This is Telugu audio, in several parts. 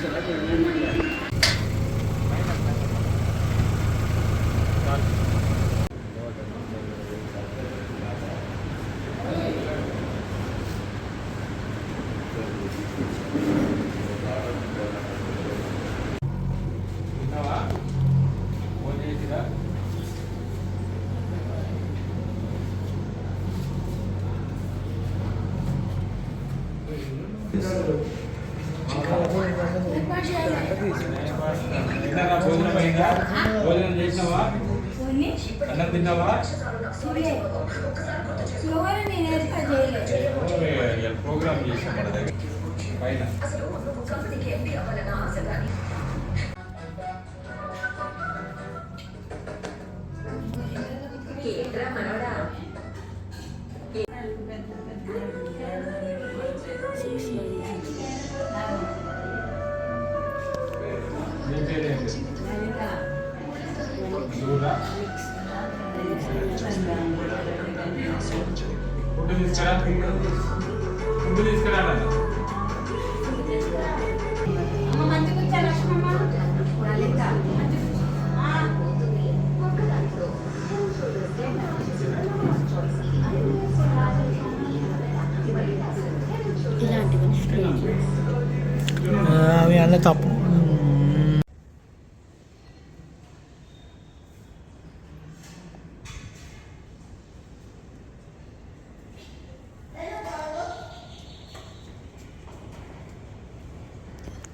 Gracias. తిన్నావా భోజనం అయిందా భోజనం చేసినావా అన్నం తిన్నావా ప్రోగ్రామ్ చేసాం మన దగ్గర పైన నీ ఫుడ్ తీసుకురా ఫుడ్ తీసుకురా అవి అన్నీ తప్పు.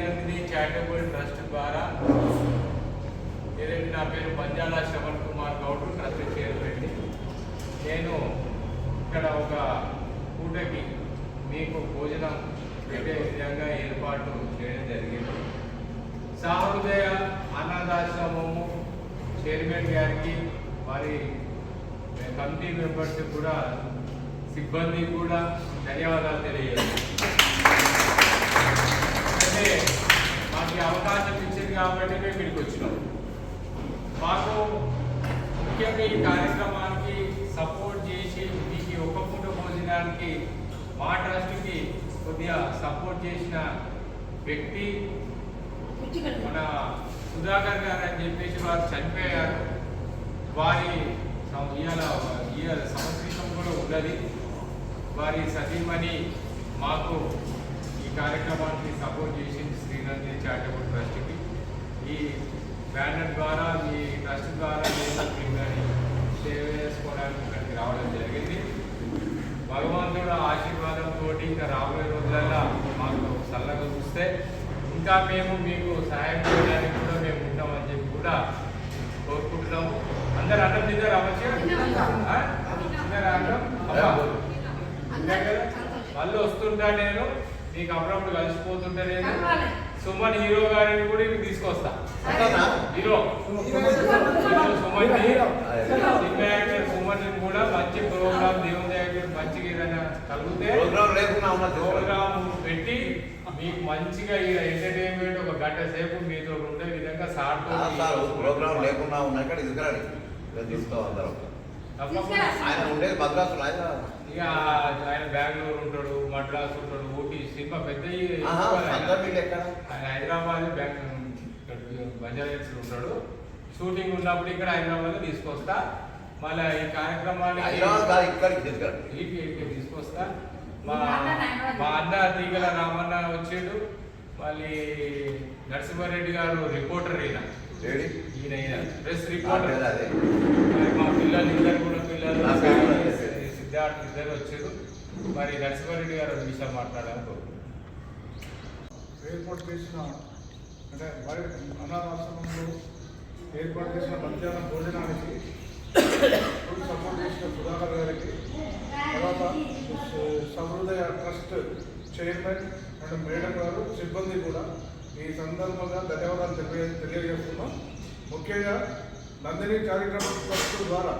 శ్రీనందిని చారిటబుల్ ట్రస్ట్ ద్వారా ఏదైతే నా పేరు పంజాల శ్రవణ్ కుమార్ గౌడ్ ట్రస్ట్ చైర్మన్. నేను ఇక్కడ ఒక పూటకి మీకు భోజనం పెట్టే విధంగా ఏర్పాటు చేయడం జరిగింది. సహృదయ అనాథాశ్రమము చైర్మన్ గారికి వారి కమిటీ మెంబర్స్ కూడా సిబ్బంది కూడా ధన్యవాదాలు తెలియజేస్తాను అంటే మాకు ఈ అవకాశం ఇచ్చింది కాబట్టి మేము ఇక్కడికి వచ్చినాం. మాకు ముఖ్యంగా ఈ కార్యక్రమానికి సపోర్ట్ చేసి మీకు ఒక పూట భోజనానికి మా ట్రస్ట్కి కొద్దిగా సపోర్ట్ చేసిన వ్యక్తి మన సుధాకర్ గారు అని చెప్పేసి వారు చనిపోయారు. వారి ఇవాళ ఇవాళ సంస్కృతం కూడా ఉన్నది. వారి సతీమణి మాకు ఈ కార్యక్రమానికి సపోర్ట్ చేసింది శ్రీనంది చారిటబుల్ ట్రస్ట్కి. ఈ బ్యానర్ ద్వారా ఈ ట్రస్ట్ ద్వారా నేను మిమ్మల్ని సేవ చేసుకోవడానికి ఇక్కడికి రావడం జరిగింది. భగవంతుడు ఆశీర్వాదంతో ఇంకా రాబోయే రోజులలో మాకు చల్లగా చూస్తే ఇంకా మేము మీకు సహాయం చేయడానికి కూడా మేము ఉంటామని చెప్పి కూడా కోరుకుంటున్నాము అందరు అన్నం తిన్నారు తిన్నారా అన్నం? మళ్ళీ వస్తుంటా నేను. మీకు అప్పుడప్పుడు కలిసిపోతుంటా నేను. సుమన్ హీరో గారిని కూడా ఇవి తీసుకొస్తా. Hero. Suman cinema actor Suman కూడా మంచి ప్రోగ్రామ్ దేవుని దగ్గర మంచిగా ఏదైనా కలిగితే ప్రోగ్రామ్ పెట్టి మీకు మంచిగా ఈ ఎంటర్టైన్మెంట్ ఒక గంట సేపు మీతో ఉండే విధంగా సార్ ప్రోగ్రామ్ లేకుండా తీసుకురండి. ఇక్కడ తీసుకోవాలి ఆయన ఉండేది భద్రాసులు ఆయన ఇక ఆయన బెంగళూరు ఉంటాడు మద్రాసు ఉంటాడు ఊటీ సినిమా పెద్ద ఆయన. హైదరాబాద్ బ్యాంక్ బంజారా ఉంటాడు. షూటింగ్ ఉన్నప్పుడు ఇక్కడ హైదరాబాద్ తీసుకొస్తా. మళ్ళీ ఈ కాదు ఇక్కడికి తీసుకొస్తా. మా మా అన్న తీగల రామన్న వచ్చాడు. మళ్ళీ నరసింహారెడ్డి గారు రిపోర్టర్ ఈయన. Lady press reporter. అదే. మా పిల్లలు ఇద్దరు కూడా పిల్లలు సిద్ధార్థ్ ఇద్దరు వచ్చారు. మరి నరసింహారెడ్డి గారు మాట్లాడారు ఏర్పాటు చేసిన అంటే వారి అనాథాశ్రమంలో ఏర్పాటు చేసిన మధ్యాహ్నం భోజనానికి సపోర్ట్ చేసిన సుధాకర్ గారికి తర్వాత స- Sahrudaya trust chairman and madam గారు సిబ్బంది కూడా ఈ సందర్భంగా ధన్యవాదాలు తెలియ తెలియజేస్తున్నాం. ముఖ్యంగా నందిని చారిటబుల్ ట్రస్ట్ ద్వారా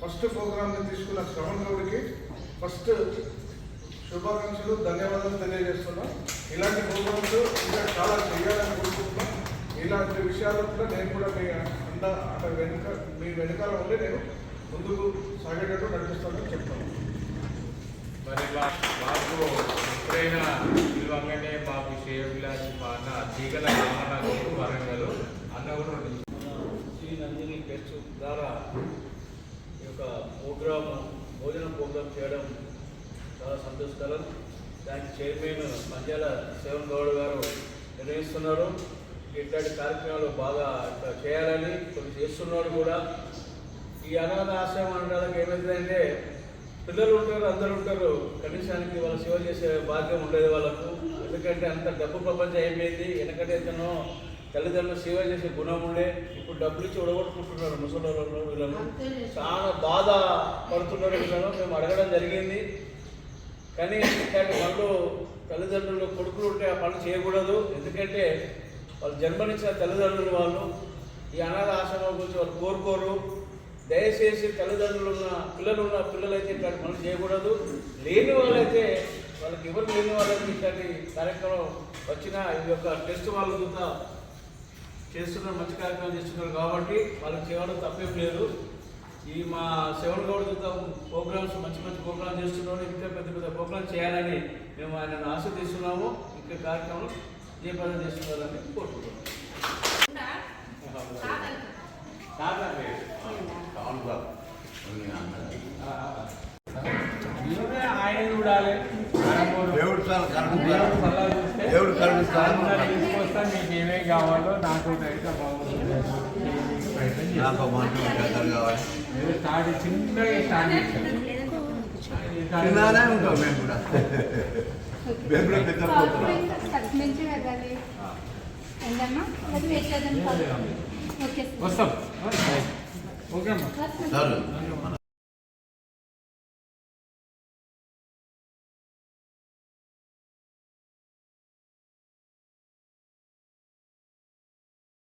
ఫస్ట్ ప్రోగ్రామ్ని తీసుకున్న శ్రవణ్ గౌడ్కి ఫస్ట్ శుభాకాంక్షలు ధన్యవాదాలు తెలియజేస్తున్నాం. ఇలాంటి ప్రోగ్రామ్స్ ఇంకా చాలా చేయాలని కోరుకుంటున్నాం. ఇలాంటి విషయాలు కూడా నేను కూడా మీ అంద అక్కడ వెనుక మీ వెనకాల ఉండి నేను ముందుకు సాగేటట్టు నడిపిస్తానని చెప్తాను మరి మా- మాకు ఎప్పుడైనా పిలవంగానే మాకు శ్రేయభిలాషి మా అన్న తీగల రామనగర్ వరంగల్ అన్న కూడా శ్రీ నందిని టెస్ట్ ద్వారా ఈ యొక్క ప్రోగ్రామ్ భోజన ప్రోగ్రామ్ చేయడం చాలా సంతోషకరం. దానికి చైర్మన్ మంజాల శివన్ గౌడ్ గారు నిర్వహిస్తున్నారు ఇట్లాంటి కార్యక్రమాలు బాగా ఇట్లా చేయాలని కొన్ని చేస్తున్నారు కూడా. ఈ అనాథ ఆశ్రమం అనడానికి ఏమైందంటే పిల్లలు ఉంటారు అందరు ఉంటారు. కనీసానికి వాళ్ళ సేవ చేసే భాగ్యం ఉండేది వాళ్ళకు. ఎందుకంటే అంత డబ్బు ప్రపంచం అయిపోయింది. వెనకటే తను తల్లిదండ్రులు సేవ చేసే గుణం ఉండే. ఇప్పుడు డబ్బులు ఇచ్చి ఉడగొట్టుకుంటున్నారు ముసలి వీళ్ళను. చాలా బాధ పడుతున్నారు వీళ్ళను. మేము అడగడం జరిగింది. కానీ ఇట్లాంటి పనులు తల్లిదండ్రులు కొడుకులు ఉంటే ఆ పనులు చేయకూడదు. ఎందుకంటే వాళ్ళు జన్మనిచ్చిన తల్లిదండ్రులు వాళ్ళు. ఈ అనాథ ఆశ్రమం గురించి వాళ్ళు కోరుకోరు. దయచేసి తల్లిదండ్రులు ఉన్న పిల్లలు ఉన్న పిల్లలైతే ఇట్లాంటి పనులు చేయకూడదు. లేని వాళ్ళైతే వాళ్ళకి ఎవరు లేని వాళ్ళకి ఇట్లాంటి కార్యక్రమం వచ్చినా ఈ యొక్క టెస్ట్ వాళ్ళ కూడా చేస్తున్నారు మంచి కార్యక్రమం చేస్తున్నారు కాబట్టి వాళ్ళకి చేయడం తప్పేం లేదు. ఈ మా సెవెన్ గౌడ్ ప్రోగ్రామ్స్ మంచి మంచి ప్రోగ్రామ్స్ చేస్తున్నాము ఇంకా పెద్ద పెద్ద ప్రోగ్రామ్స్ చేయాలని మేము ఆయనను ఆశీర్దిస్తున్నాము ఇంకా కార్యక్రమం ఏ చేస్తున్నారని కోరుకుంటున్నాము కాదా లేదు. అవును సార్ ఉంది అన్నది. ఆ, ఆ. మీరే ఆయన చూడాలి మనము దేవుడు సార్ కరుణిస్తాడు. దేవుడు సలహా చూస్తే దేవుడు కరుణిస్తాడు. అందరూ తీసుకొస్తా మీకు ఏమేమి కావాలో నాకు అయితే బాగుంటుంది ప్రయత్నం చేస్తాను. నాకు మంచి చేస్తారు కావాలి. మీరు స్టార్ట్ చిన్నగా స్టార్ట్ చేశారు చిన్నగానే ఉంటాం మేము కూడా. మేము కూడా పెద్ద పోతున్నాం. మంచి వెళ్ళాలి ఏంటమ్మా అది వెయిట్ చేద్దాం ఓకే వస్తాం. ఓకే అమ్మా సార్ సార్.